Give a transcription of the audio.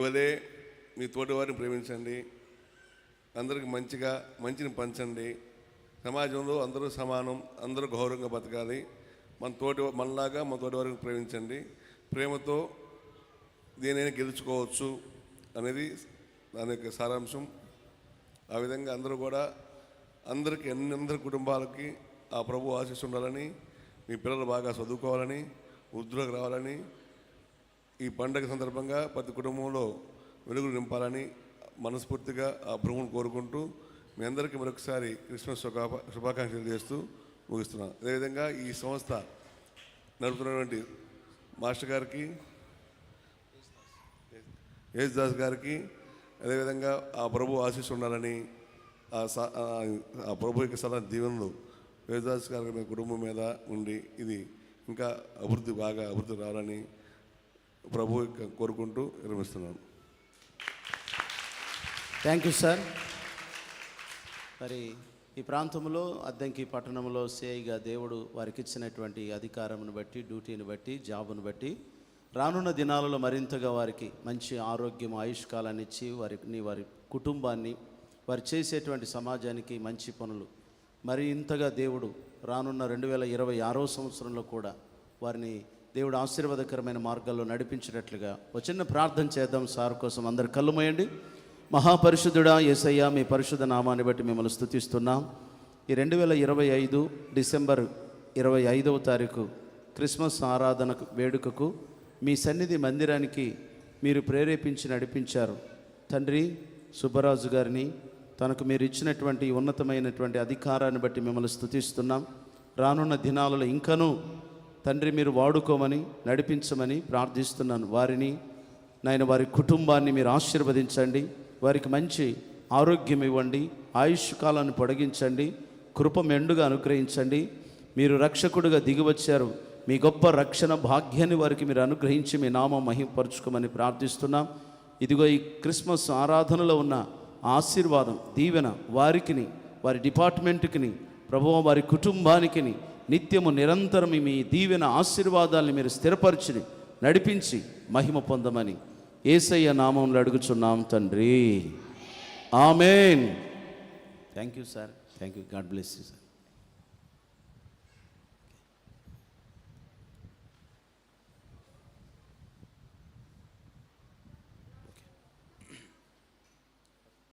వలే మీ తోటి వారిని ప్రేమించండి. అందరికి మంచిగా మంచిని పంచండి. సమాజంలో అందరూ సమానం అందరూ గౌరవంగా బతకాలి. మన తోటి మనలాగా మన తోటి వారిని ప్రేమించండి. ప్రేమతో దేనైనా గెలుచుకోవచ్చు అనేది దాని యొక్క సారాంశం. ఆ విధంగా అందరూ కూడా అందరికి అన్ని అందరి కుటుంబాలకి ఆ ప్రభు ఆశిస్తుండాలని మీ పిల్లలు బాగా చదువుకోవాలని ఉద్యోగం రావాలని ఈ పండగ సందర్భంగా ప్రతి కుటుంబంలో వెలుగులు నింపాలని మనస్ఫూర్తిగా ఆ ప్రభువును కోరుకుంటూ మీ అందరికీ మరొకసారి క్రిస్మస్ శుభా శుభాకాంక్షలు చేస్తూ ముగిస్తున్నాను అదేవిధంగా ఈ సంస్థ నడుపుతున్నటువంటి మాస్టర్ గారికి యేసుదాస్ గారికి అదేవిధంగా ఆ ప్రభు ఆశీస్సు ఉండాలని ఆ స- ఆ- ప్రభు యొక్క సలహా దీవెనలు యేసుదాస్ గారి కుటుంబం మీద ఉండి ఇది ఇంకా అభివృద్ధి బాగా అభివృద్ధి రావాలని ప్రభు కోరుకుంటూ నిర్మిస్తున్నాను థ్యాంక్ యూ సార్ మరి ఈ ప్రాంతంలో అద్దంకి పట్టణంలో సేయిగా దేవుడు వారికి ఇచ్చినటువంటి అధికారమును బట్టి డ్యూటీని బట్టి జాబును బట్టి రానున్న దినాలలో మరింతగా వారికి మంచి ఆరోగ్యం ఆయుష్కాలాన్ని ఇచ్చి వారిని వారి కుటుంబాన్ని వారు చేసేటువంటి సమాజానికి మంచి పనులు. మరి ఇంతగా దేవుడు రానున్న రెండు వేల ఇరవై ఆరో సంవత్సరంలో కూడా వారిని దేవుడు ఆశీర్వాదకరమైన మార్గాల్లో నడిపించినట్లుగా ఒక చిన్న ప్రార్థన చేద్దాం సార్ కోసం. అందరు కళ్ళుమయండి మహాపరిశుద్ధుడా యేసయ్య మీ పరిశుద్ధ నామాన్ని బట్టి మిమ్మల్ని స్థుతిస్తున్నాం. ఈ రెండు వేల ఇరవై ఐదు డిసెంబర్ ఇరవై ఐదవ తారీఖు క్రిస్మస్ ఆరాధన వేడుకకు మీ సన్నిధి మందిరానికి మీరు ప్రేరేపించి నడిపించారు. తండ్రి సుబ్బరాజు గారిని తనకు మీరు ఇచ్చినటువంటి ఉన్నతమైనటువంటి అధికారాన్ని బట్టి మిమ్మల్ని స్థుతిస్తున్నాం. రానున్న దినాలలో ఇంకనూ తండ్రి మీరు వాడుకోమని నడిపించమని ప్రార్థిస్తున్నాను. వారిని నాయన వారి కుటుంబాన్ని మీరు ఆశీర్వదించండి. వారికి మంచి ఆరోగ్యం ఇవ్వండి. ఆయుష్ కాలాన్ని పొడిగించండి. కృప మెండుగా అనుగ్రహించండి. మీరు రక్షకుడుగా దిగివచ్చారు మీ గొప్ప రక్షణ భాగ్యాన్ని వారికి మీరు అనుగ్రహించి మీ నామం మహింపరచుకోమని ప్రార్థిస్తున్నాం. ఇదిగో ఈ క్రిస్మస్ ఆరాధనలో ఉన్న ఆశీర్వాదం దీవెన వారికిని వారి డిపార్ట్మెంట్కిని ప్రభు వారి కుటుంబానికిని నిత్యము నిరంతరం మీ దీవెన ఆశీర్వాదాల్ని మీరు స్థిరపరిచి నడిపించి మహిమ పొందమని ఏసయ్య నామంలో అడుగుచున్నాం తండ్రి. Amen. Thank you sir thank you God bless you sir